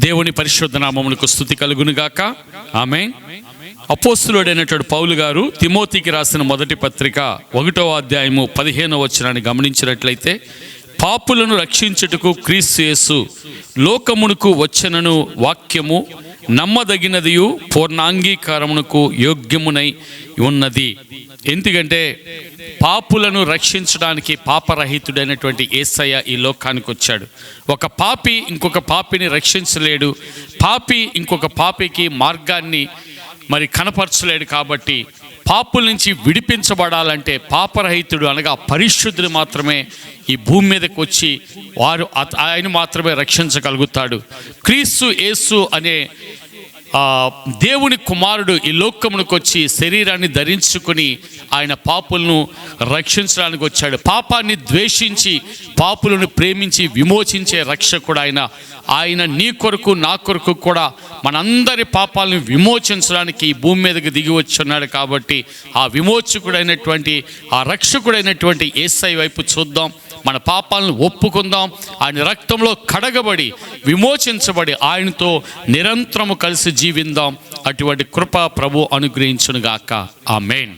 దేవుని పరిశుద్ధ నామములకు స్థుతి కలుగునుగాక. ఆమె అపోస్తులుడైనటువంటి పౌలు గారు తిమోతికి రాసిన మొదటి పత్రిక ఒకటో అధ్యాయము పదిహేనో వచ్చినాన్ని గమనించినట్లయితే పాపులను రక్షించుటకు క్రీస్తు లోకమునకు వచ్చనను వాక్యము నమ్మదగినదియు పూర్ణాంగీకారమునకు యోగ్యమునై ఉన్నది. ఎందుకంటే పాపులను రక్షించడానికి పాపరహితుడైనటువంటి ఏసయ్య ఈ లోకానికి వచ్చాడు. ఒక పాపి ఇంకొక పాపిని రక్షించలేడు. పాపి ఇంకొక పాపికి మార్గాన్ని మరి కనపరచలేడు కాబట్టి పాపుల నుంచి విడిపించబడాలంటే పాపరహితుడు అనగా పరిశుద్ధుడు మాత్రమే ఈ భూమి మీదకి వచ్చి వారు ఆయన మాత్రమే రక్షించగలుగుతాడు. క్రీస్తు యేసు అనే దేవుని కుమారుడు ఈ లోకమునకు వచ్చి శరీరాన్ని ధరించుకొని ఆయన పాపులను రక్షించడానికి వచ్చాడు. పాపాన్ని ద్వేషించి పాపులను ప్రేమించి విమోచించే రక్షకుడు ఆయన. ఆయన నీ కొరకు నా కొరకు కూడా మనందరి పాపాలను విమోచించడానికి ఈ భూమి మీదకి దిగి వచ్చున్నాడు కాబట్టి ఆ విమోచకుడైనటువంటి ఆ రక్షకుడైనటువంటి ఏసై వైపు చూద్దాం. మన పాపాలను ఒప్పుకుందాం. ఆయన రక్తంలో కడగబడి విమోచించబడి ఆయనతో నిరంతరము కలిసి జీవిందాం. అటువంటి కృప ప్రభు అనుగ్రహించునుగాక. ఆ మెయిన్